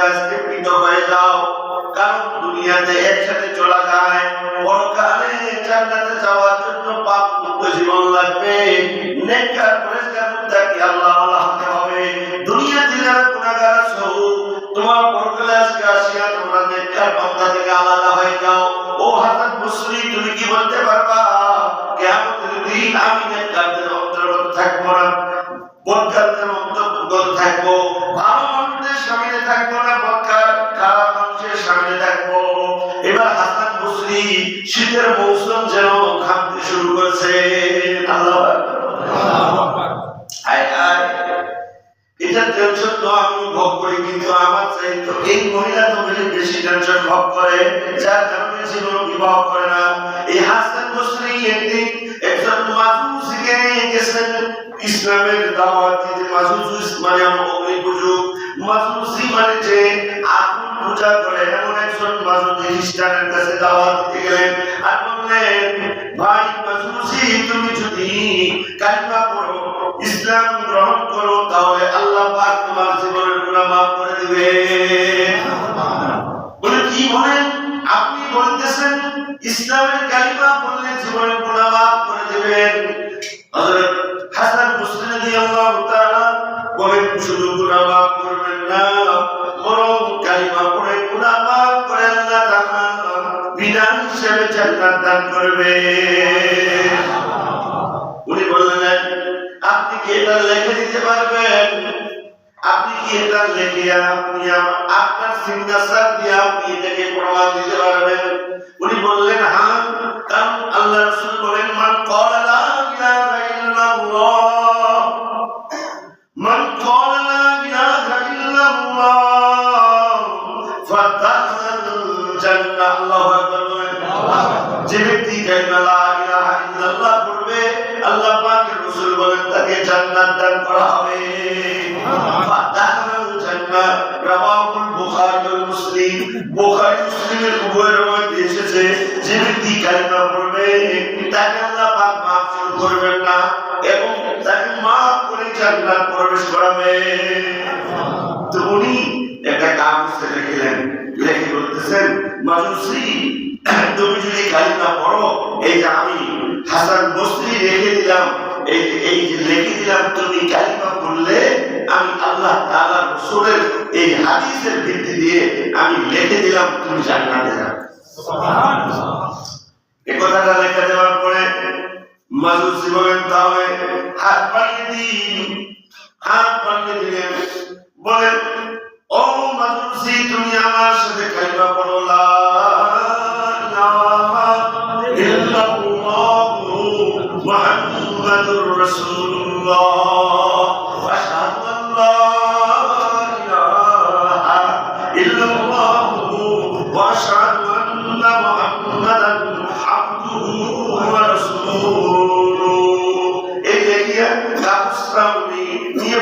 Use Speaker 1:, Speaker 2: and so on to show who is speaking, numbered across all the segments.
Speaker 1: করে আজকে পৃথক হয়ে যাও। কারণ দুনিয়াতে একসাথে চলা যায় পরকালে শীতের মৌসুম যেন ঘামতে শুরু করেছে। এটা টেনশন তো আমি ভোগ করি, কিন্তু আমার চাই তো এই মহিলা তো বেশি টেনশন ভোগ করে, যার কারণে জীবন বিবাহ করে না। এই হাসান বসরি একদিন একজন মাজুসিকে গেছেন ইসলামের দাওয়াত দিতে। মাজুস মানে অগ্নি পূজক মাজুসি মানে যে পূজা করে এমন একজন খ্রিস্টানের কাছে দাওয়াত দিতে গেলেন। আর বললেন, ভাই মাজুসি তুমি যদি কালিমা পড়ো, ইসলাম গ্রহণ করো, তাহলে আল্লাহ পাক তোমার জীবনের গুনাহ মাফ করে দিবে। বলে, কি বলেন? আপনি বলতেছেন, ইসলামের কালিমা পড়লে জীবনের গুনাহ মাফ করে দিবেন। হযরত হাসান বসরি রাদিয়াল্লাহু তাআলা বলেন, শুধু গুনাহ মাফ করবেন না। জান্নাত দান করবে। উনি বললেন, আপনি কি এটা লিখে দিতে পারবেন? আপনি কি এটা লিখে আপনি আপনার সিগনেচার দিয়ে আপনি এটাকে প্রমাণ দিতে পারবেন? উনি বললেন হ্যাঁ কারণ আল্লাহ রাসূল বলেন, মান ক্বালা লা ইলাহা ইল্লাল্লাহ মুসলিমের উভয় রওয়ায়াতে এসেছে, যে ব্যক্তি কালিমা পড়বে তাকে আল্লাহ পাক মাফ করবেন না এবং তাকে মাফ করে জান্নাত প্রবেশ করাবে। তো উনি একটা কাগজে লিখলেন লিখে বলতেছেন মানুষই তুমি যদি কালিমা পড়ো এই যে আমি হাসান বস্তি রেখে দিলাম, এই এই যে লিখে দিলাম, তুমি কালিমা পড়লে আমি আল্লাহ তাআলা রাসূলের এই হাদিসের ভিত্তি দিয়ে আমি লিখে দিলাম, তুমি জান্নাতে যাবে এই কথাটা লেখা পরে হাত বাড়িয়ে দিন হাত বাড়িয়ে দিলেন বলেন ও মাজুসি তুমি আমার সাথে কালিমা পড়ো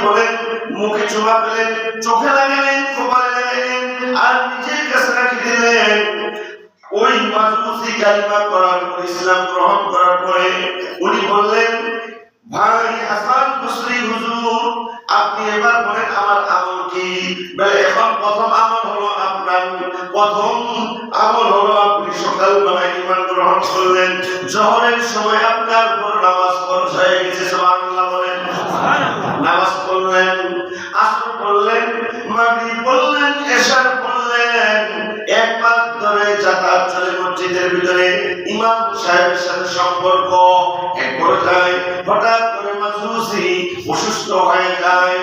Speaker 1: বলেন মুখে চুমা পেলেন চোখে লাগালেন কপালে লাগালেন আর নিজের কাছে রাখি দিলেন ওই মাজুসি কালিমা করার পর, ইসলাম গ্রহণ করার পরে, উনি বললেন, ভাই হাসান বসরি হুজুর, আপনি এবার বলেন আমার আমল কি? বলে, এখন প্রথম আমল হলো আপনার, প্রথম আমল হলো আপনি সকালবেলায় ইমান গ্রহণ করলেন। জহরের সময় আপনার নামাজ ফরজ হয়ে গেছে, সুবহানাল্লাহ বলেন। নামাজ পড়লেন, আসর পড়লেন, মাগরিব পড়লেন, এশার পড়লেন। এক মাস ধরে যাতায়াত চলে মসজিদের ভিতরে ইমাম সাহেবের সাথে সম্পর্ক এক পর্যায়ে হঠাৎ করে মাজুসি অসুস্থ হয়ে যায়।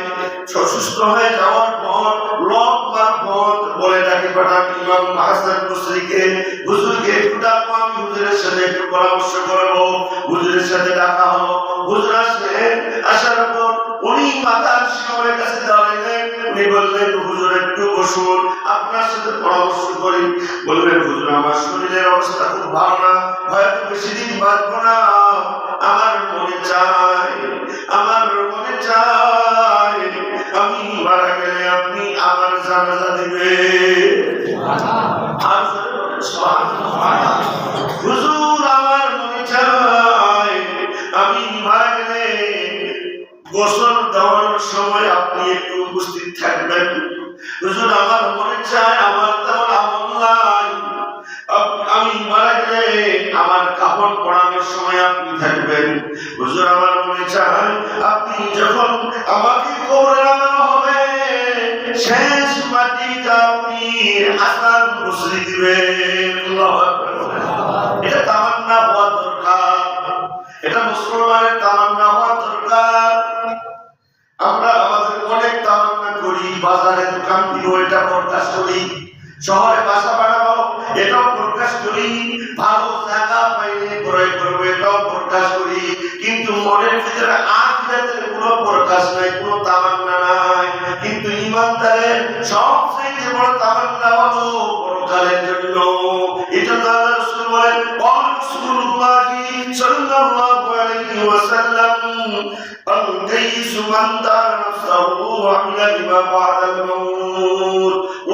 Speaker 1: অসুস্থ হয়ে যাওয়ার পর লোক মারফত বলে ডাকে পাঠান ইমাম হাসান বসরিকে, হুজুরকে একটু ডাকো, আমি হুজুরের সাথে একটু পরামর্শ করব। হুজুরের সাথে ডাকা হলো। হুজুর আসলেন, আসার মাতার শিওরের কাছে দাঁড়াইলেন উনি বললেন হুজুর একটু বসুন আপনার সাথে পরামর্শ করি। বললেন হুজুর আমার শরীরের অবস্থা খুব ভালো না হয়তো বেশি দিন বাঁচবো না। আমার মনে চায় আমার মনে চায় আমি মারা গেলে আপনি আমার জানাজা দিবে আর। হুজুর গোসল দেওয়ার সময় আপনি একটু উপস্থিত থাকবেন। হুজুর আমার মনে চায়, আমার আমল নাই। আমি মারা গেলে আমার কাপড় পরানোর সময় আপনি থাকবেন। হুজুর আমার মনে চায়, আপনি যখন আমাকে কবরে নামানো হবে, শেষ মাটিটা আপনি বসরি দিবেন। এটা তামান্না হওয়া দরকার। এটা মুসলমানের তামান্না হওয়া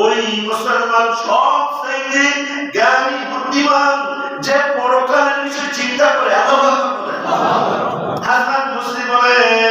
Speaker 1: ওই সব শ্রেণি বুদ্ধিমান যে পরকালের চিন্তা করে এত হাসান মুসলিম বলেন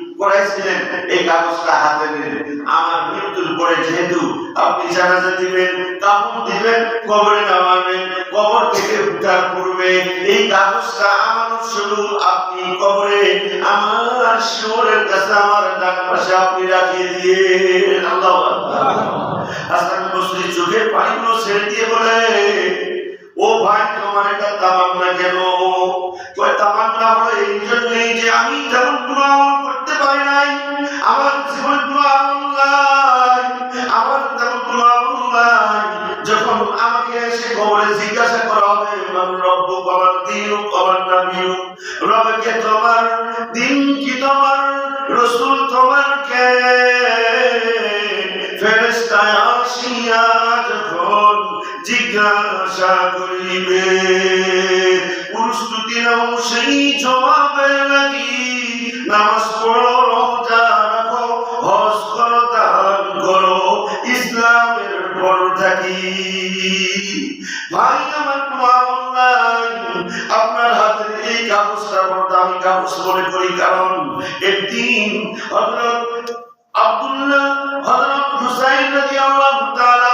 Speaker 1: করাইছিলেন এই কাগজটা হাতে নিন আমার মৃত্যুর পরে যেহেতু আপনি জানাজা দিবেন, কাপড় দিবেন, কবরে নামাবেন, কবর থেকে উদ্ধার করবে, এই কাগজটা আমার শুধু আপনি কবরে, আমার শিওরের কাছে, আমার ডান পাশে আপনি রাখিয়ে দিয়ে আল্লাহ হাসান বসরি চোখের পানিগুলো ছেড়ে দিয়ে বলে ও ভাই, তোমার এটা তামান্না কেন? কয়, তামান্না হলো এই জন্যই যে আমি তেমন কোনো আমল করতে পারি নাই। আমার জীবনে কোনো আমল নাই। আমার তেমন আমল নাই। যখন আমাকে এসে কবরে জিজ্ঞাসা করা হবে, মান রব্বু কমান দিন কমান নাবিয়ু? রবকে তোমার, দিন কি তোমার? রসুল তোমার কে? আসিয়া যখন জিজ্ঞাসা করিবে। প্রস্তুতি নাও সেই জবাবে লাগি। নামাজ পড়ো রোজা রাখো, হজ করো, দান করো, ইসলামের পর থাকি। ভাই, আমার আপনার হাতের এই কাগজটা বড় দামি কাগজ মনে করি, কারণ একদিন হযরত আব্দুল্লাহ, হযরত হুসাইন রাদিয়াল্লাহু তাআলা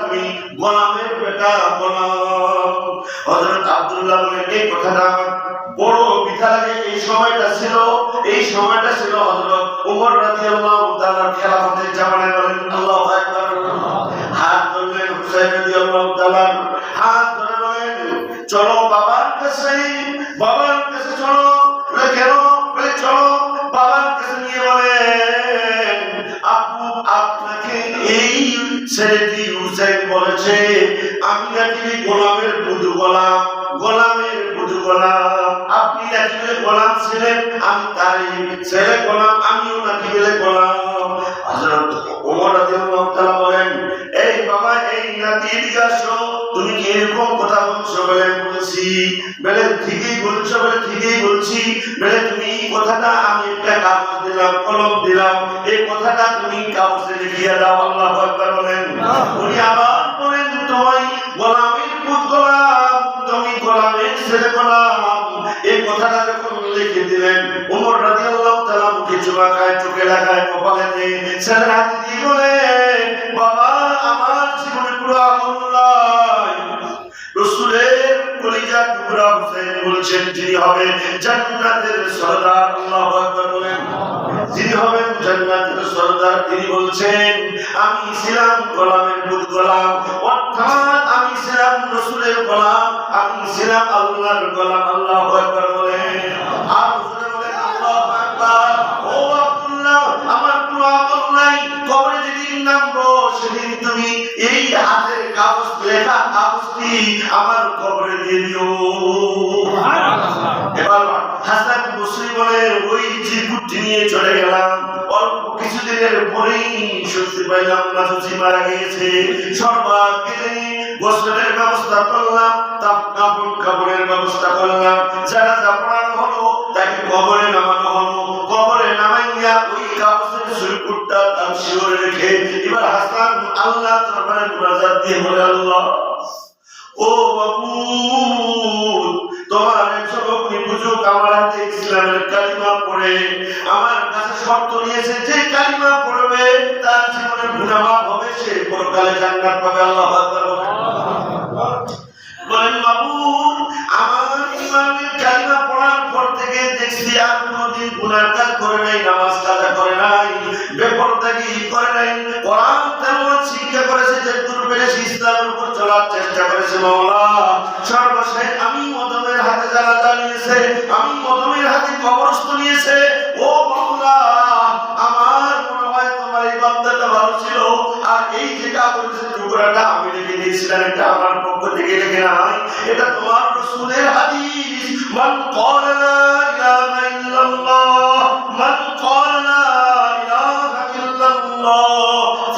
Speaker 1: তুমি গোলামের বেটা গোলাম। হযরত আব্দুল্লাহ বলেন, এই কথাটা বড় বিধা লাগে। এই সময়টা ছিল, এই সময়টা ছিল হযরত ওমর রাদিয়াল্লাহু তাআলার খেলাফতের জামানায় বলেন, আল্লাহু আকবার। হাত ধরলেন হুসাইন রাদিয়াল্লাহু তাআলা। হাত ধরে বলেন, চলো বাবার কাছে বাবার কাছে চলো কেন বলে চলো, বাবার কাছে নিয়ে বলেন, আপু, আপনাকে এই ছেলেটি হুসাইন বলেছে, আমি নাকি গোলামের গোলাম গোলামের গোলাম। আপনি নাকি গোলাম ছিলেন, আমি তাই ছেলে গোলাম, আমিও নাকি গোলাম। ওমর রাদিয়াল্লাহু তাআলা বলেন, এই বাবা, এই তুমি কি এরকম কথা বলছো বলে বলছি, বলে ঠিকই বলছো, বলে ঠিকই বলছি, বলে তুমি এই কথাটা আমি একটা কাগজ দিলাম, কলম দিলাম, এই কথাটা তুমি কাগজে লিখিয়ে দাও, আল্লাহ বলেন। উনি আবার বলেন তোমায় গোলামের পুত গোলাম, তুমি গোলামের ছেলে গোলাম। এই কথাটা যখন লিখে দিলেন, উমর রাদিয়াল্লাহু তাআলা মুখে চুমা খায় চোখে লাগায়, কপালে দেয় ছেলের হাতে দিয়ে বলে বাবা, আমার জীবনে পুরো আমল নাই। রসুলের কলিজা টুকরা হুসেন বলছেন, যিনি হবে জান্নাতের সরদার, আল্লাহু বলেন। হবেন জান্নাতের সরদার তিনি বলছেন আমি ছিলাম গোলামের পুত গোলাম। অর্থাৎ আমি ছিলাম রসুলের গোলাম। আমি ছিলাম আল্লাহর গোলাম। আল্লাহু আকবার বলেন আর বলেন আল্লাহু আকবার। ও আব্দুল্লাহ আমার কোনো আমল নাই। কবরে যেদিন নামবো সেদিন তুমি এই হাতের কাগজ লেখা কাগজটি আমার কবরে দিয়ে দিও। এবার হাসান বসরি বলে ওই নিয়ে চলে গেলাম। অল্প কিছুদিনের পরেই শুনতে পাইলাম নাচুচি মারা গিয়েছে। সর্বাত গোসলের ব্যবস্থা করলাম তার কাপড় কাপড়ের ব্যবস্থা করলাম। যারা যা পড়ানো হলো, তাকে কবরে নামানো হলো। কবরে নামাইয়া ওই কাগজের চিরকুটটা তার শিওরে রেখে এবার হাসান আল্লাহ দরবারে মুনাজাত দিয়ে বলে, আল্লাহ, ও বাবু, তোমার পুজো আমার হাতে ইসলামের কালিমা পড়ে আমার কাছে শর্ত নিয়েছে, যে কালিমা পড়বে, তার জীবনে গুণামাপ হবে সে পরকালে জান্নাত পাবে, আল্লাহ বলেন। বাবু, আমার ইসলামের কালিমা থেকে দেখছি আর কোনোদিন গুনার কাজ করে নাই, নামাজ কাজা করে নাই বেপরদাগি করে নাই। কোরআন তেমন শিক্ষা করেছে যে পেরেছে ইসলামের উপর চলার চেষ্টা করেছে মাওলা। সর্বশেষ আমি মদমের হাতে যারা জানিয়েছে আমি মদমের হাতে কবরস্থ নিয়েছে। ও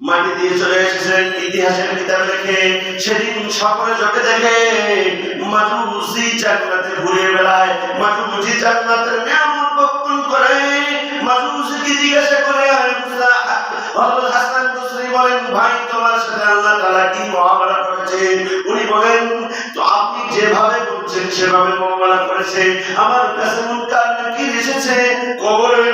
Speaker 1: মাটি দিয়ে চলে এসেছেন ইতিহাসের কিতাবে লেখে সেদিন সকলে চোখে দেখে মাজুসি জান্নাতে ঘুরে বেড়ায় মাজুসি জান্নাতের নিয়ামত বক্ষণ করে। মাজুসি কি জিজ্ঞাসা করে হযরত হাসান বসরি বলেন, ভাই, তোমার সাথে আল্লাহ তাআলা কি মুআমালা করেছে? উনি বলেন, তো আপনি যেভাবে বলছেন, সেভাবে মুআমালা করেছে। আমার কাছে মুনকার নাকির এসেছে, কবরের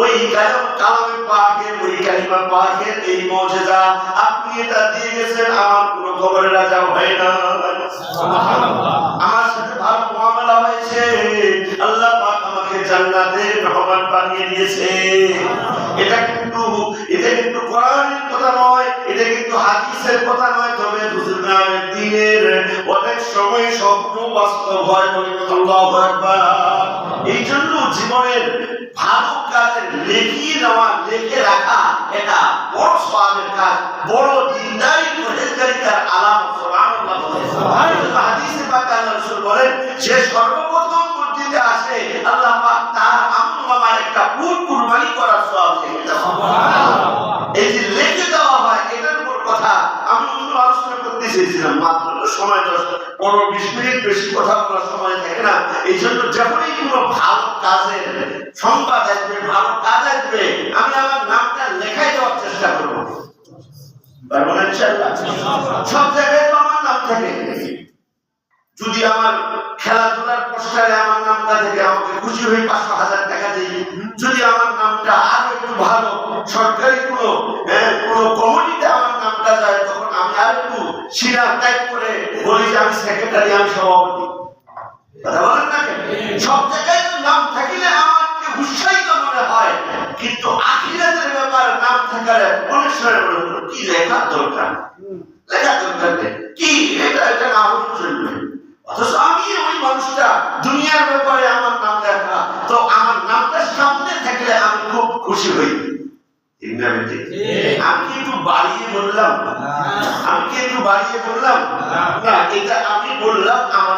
Speaker 1: ওই কালাম পাকের ওই কালিমা পাকের এই মজেদা আপনি এটা দিয়ে গেছেন আমার কোনো কবরের রাজা হয় না। আমার সাথে ভালো মুআমালা হয়েছে। আল্লাহ পাক আমাকে জান্নাতের মেহমান বানিয়ে দিয়েছে। এটা কিন্তু এটা কিন্তু কোরআনের কথা নয় এটা কিন্তু হাদিসের কথা নয়। তবে দিনের অনেক সময় স্বপ্ন বাস্তব হয় আল্লাহু আকবার। এই জন্য জীবনের ভালো কাজের লেখিয়ে নেওয়া লেখে রাখা এটা বড় সওয়াবের কাজ বড় দিনদারি পরহেজগারিতার আলামত সুবহানাল্লাহ বলে। হাদিসে পাক আল্লাহ রাসূল বলেন যে সর্বপ্রথম মসজিদে আসে আল্লাহ পাক তার আমল নামায় একটা উট কুরবানি করার সওয়াব লিখে এই যে লিখে দেওয়া হয় এটার উপর কথা আমি অন্য আলোচনা করতে চেয়েছিলাম মাত্র সময় দশ পনেরো বিশ মিনিট বেশি কথা বলার সময় থাকে না। এই জন্য যখনই কোনো কাজের সংবাদ আসবে, ভালো কাজ আসবে। আমি আমার নামটা লেখাই দেওয়ার চেষ্টা করব। সরকারি কোনো কমিটিতে আমার নামটা তখন আমি আর একটু করে বলি যে আমি সেক্রেটারি সভাপতি। সব জায়গায় নাম থাকিলে আমাকে উৎসাহিত মনে হয়। কিন্তু আখিরাতের ব্যাপারে নাম থাকার অনেক সময় মনে হলো কি লেখার দরকার? লেখার দরকার নেই কি? এটা এটা না হলে চলবে। অথচ আমি ওই মানুষটা দুনিয়ার ব্যাপারে আমার নাম লেখা। তো আমার নামটা সামনে থাকলে আমি খুব খুশি হই? আমি একটু বাড়িয়ে বললাম? আমি কি একটু বাড়িয়ে বললাম? না এটা আমি বললাম আমাদের